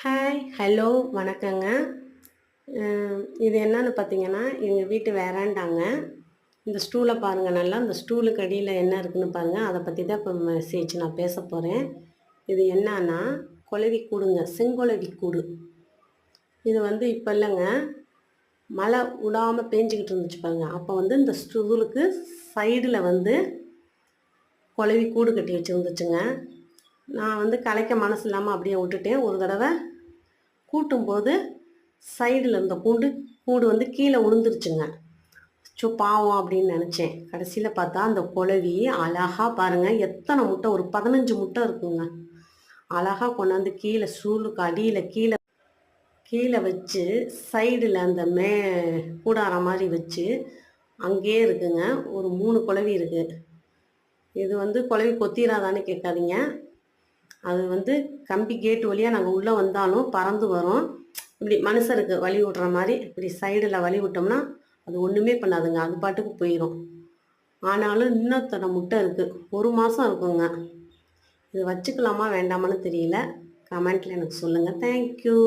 Hi hello வணக்கங்க. இது என்னன்னு பார்த்தீங்கன்னா எங்கள் வீட்டு வேறாண்டாங்க. இந்த ஸ்டூலை பாருங்கள் நல்லா இந்த ஸ்டூலுக்கு அடியில் என்ன இருக்குன்னு பாருங்கள் அதை பற்றி தான் இப்போ மெசேஜ் நான் பேச போகிறேன் இது என்னன்னா குலவி கூடுங்க செங்குலவி கூடு. இது வந்து இப்போ இல்லைங்க மழை விடாமல் பேஞ்சிக்கிட்டு இருந்துச்சு பாருங்க. அப்போ வந்து இந்த ஸ்டூலுக்கு சைடில் வந்து குலவி கூடு கட்டி வச்சுருந்துச்சுங்க. நான் வந்து கலைக்க மனசு இல்லாமல் அப்படியே விட்டுட்டேன். ஒரு தடவை கூட்டும்போது சைடில் இருந்த கூண்டு கூடு வந்து கீழே விழுந்துருச்சுங்க சோ பாவம் அப்படின்னு நினச்சேன். கடைசியில் பார்த்தா அந்த குழவி அழகா பாருங்கள் எத்தனை முட்டை ஒரு பதினஞ்சு முட்டை இருக்குங்க. அழகாக கொண்டாந்து கீழே சூளுக்கு அடியில் கீழே கீழே வச்சு சைடில் அந்த மே கூடாரம் மாதிரி வச்சு அங்கேயே இருக்குங்க. ஒரு மூணு குழவி இருக்குது இது வந்து குழவி கொத்திராதான்னு கேட்காதீங்க. அது வந்து கம்பி கேட் வழியாக நாங்கள் உள்ளே வந்தாலும் பறந்து வரும். இப்படி மனுஷருக்கு வழி விட்ற மாதிரி இப்படி சைடில் வழி விட்டோம்னா அது ஒன்றுமே பண்ணாதுங்க. அது பாட்டுக்கு போயிடும் ஆனாலும் இன்னொருத்தனை முட்டை இருக்குது ஒரு மாதம் இருக்குங்க. இது வச்சுக்கலாமா வேண்டாமான்னு தெரியல. கமெண்ட்டில் எனக்கு சொல்லுங்கள் தேங்க்யூ